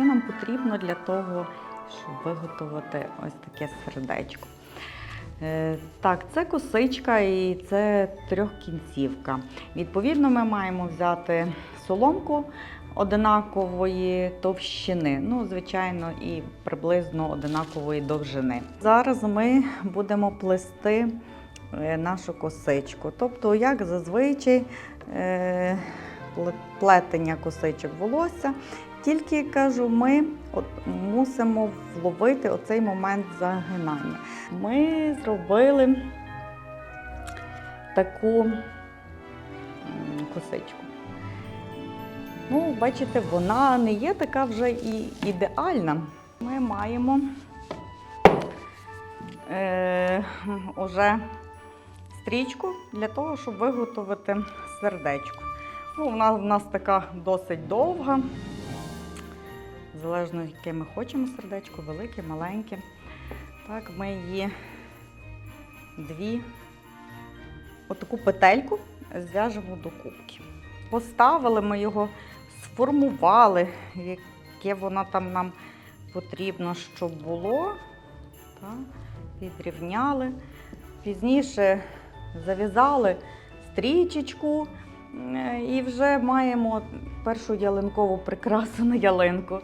Що нам потрібно для того, щоб виготовити ось таке сердечко? Е, Так, це косичка і це трьохкінцівка. Відповідно, ми маємо взяти соломку одинакової товщини, ну, звичайно, і приблизно одинакової довжини. Зараз ми будемо плести е, нашу косичку. Тобто, як зазвичай, е, плетення косичок волосся. Тільки кажу, ми от мусимо вловити оцей момент загинання. Ми зробили таку косичку. Ну, бачите, вона не є така вже і ідеальна. Ми маємо е, уже стрічку для того, щоб виготовити сердечко. Ну, вона в нас така досить довга. Залежно, яке ми хочемо сердечко, велике, маленьке. Так, ми її дві отаку петельку зв'яжемо до кубки. Поставили ми його, сформували, яке воно там нам потрібно, щоб було. Так, підрівняли. Пізніше зав'язали стрічечку і вже маємо першу ялинкову прикрасу на ялинку.